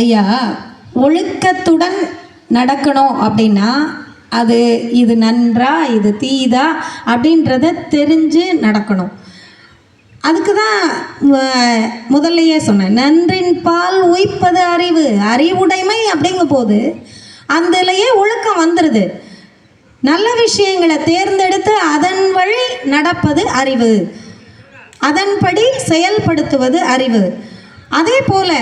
ஐயா ஒழுக்கத்துடன் நடக்கணும் அப்படின்னா அது இது நன்றா இது தீதா அப்படின்றத தெரிஞ்சு நடக்கணும். அதுக்கு தான் முதல்லையே சொன்னேன் நன்றின் பால் உய்ப்பது அறிவு அறிவுடைமை அப்படிங்கும் போது அதுலயே ஒழுக்கம் வந்துடுது நல்ல விஷயங்களை தேர்ந்தெடுத்து அதன் வழி நடப்பது அறிவு. அதன்படி செயல்படுத்துவது அறிவு. அதே போல்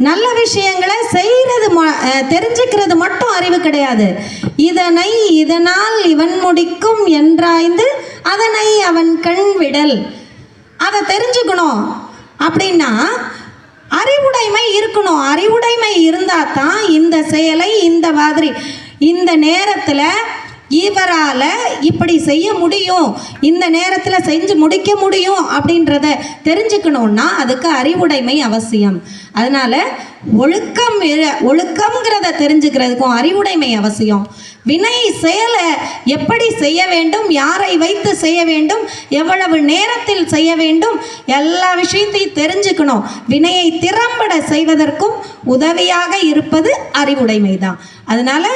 நல்ல விஷயங்களை செய்கிறது ம- தெரிஞ்சுக்கிறது மட்டும் அறிவு கிடையாது. இதனை இதனால் இவன் முடிக்கும் என்றாய்ந்து அதனை அவன் கண் விடல். அதை தெரிஞ்சுக்கணும். அப்படின்னா அறிவுடைமை இருக்கணும். அறிவுடைமை இருந்தால் தான் இந்த செயலை இந்த மாதிரி இந்த நேரத்தில் இவரால் இப்படி செய்ய முடியும். இந்த நேரத்தில் செஞ்சு முடிக்க முடியும் அப்படின்றத தெரிஞ்சுக்கணுன்னா அதுக்கு அறிவுடைமை அவசியம். அதனால் ஒழுக்கம் ஒழுக்கம்ங்கிறத தெரிஞ்சுக்கிறதுக்கும் அறிவுடைமை அவசியம். வினை செயலை எப்படி செய்ய வேண்டும் யாரை வைத்து செய்ய வேண்டும் எவ்வளவு நேரத்தில் செய்ய வேண்டும் எல்லா விஷயத்தையும் தெரிஞ்சுக்கணும். வினையை திறம்பட செய்வதற்கும் உதவியாக இருப்பது அறிவுடைமை தான் அதனால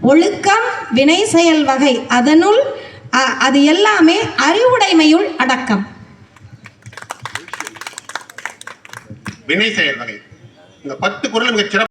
ஒழுக்கம் வினை செயல் வகை. அதனுள் அது எல்லாமே அறிவுடைமையுள் அடக்கம். வினை செயல் வகை. இந்த பத்து குரல் மிகச்